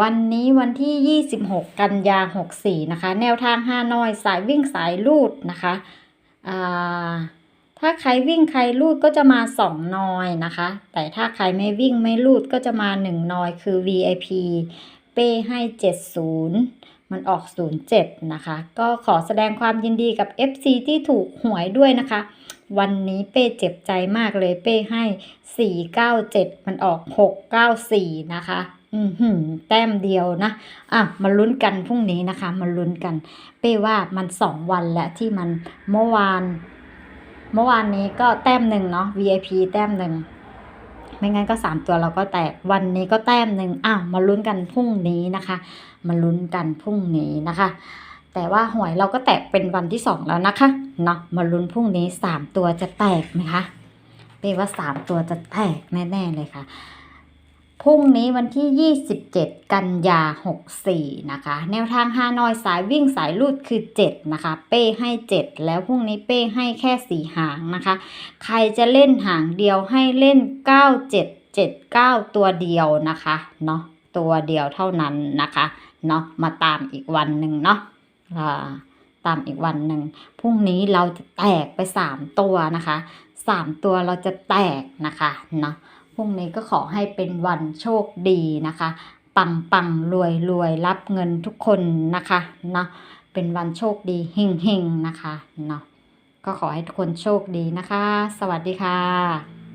วันนี้วันที่ 26 กันยา 64 นะคะ แนวทางฮานอยสายวิ่งสายลูดนะคะถ้าใครวิ่งใครลูดก็จะมา2นอยนะคะ แต่ถ้าใครไม่วิ่งไม่ลูดก็จะมา1นอยคือ VIP เป้ให้ 70 มันออก 07 นะคะ ก็ขอแสดงความยินดีกับ FC ที่ถูกหวยด้วยนะคะ วันนี้เป้เจ็บใจมากเลยเป้ให้ 497 มันออก 694 นะคะ อือหือแต้มเดียวนะ อะมาลุ้นกันพรุ่งนี้นะคะ มาลุ้นกัน เป้ว่ามันสองวันแล้วที่มันเมื่อวาน เมื่อวานนี้ก็แต้มหนึ่งเนาะ VIP แต้มหนึ่งไม่งั้นก็สามตัวเราก็แตกวันนี้ก็แต้มหนึ่งอ้าวมาลุ้นกันพรุ่งนี้นะคะ มาลุ้นกันพรุ่งนี้นะคะ แต่ว่าหวยเราก็แตกเป็นวันที่สองแล้วนะคะเนาะมาลุ้นพรุ่งนี้สามตัวจะแตกไหมคะเป้ว่าสามตัวจะแตกแน่ๆเลยค่ะ รุ่งนี้วันที่ 27 กันยา 64 นะคะ แนวทางฮานอยสายวิ่งสายลูดคือ 7 นะคะ เป้ให้ 7 แล้วพรุ่งนี้เป้ให้แค่ 4 หางนะคะ ใครจะเล่นหางเดียวให้เล่น 9779 ตัวเดียวนะคะเนาะตัวเดียวเท่านั้นนะคะเนาะมาตามอีกวันหนึ่งเนาะอ่าตามอีกวันหนึ่งพรุ่งนี้เราจะแตกไป 3 ตัวนะคะ 3 ตัวเราจะแตกนะคะเนาะ พรุ่งนี้ก็ขอให้เป็นวันโชคดีนะคะ ปังปังรวยรวยรับเงินทุกคนนะคะเนาะเป็นวันโชคดีเฮงเฮงนะคะเนาะก็ขอให้ทุกคนโชคดีนะคะ สวัสดีค่ะ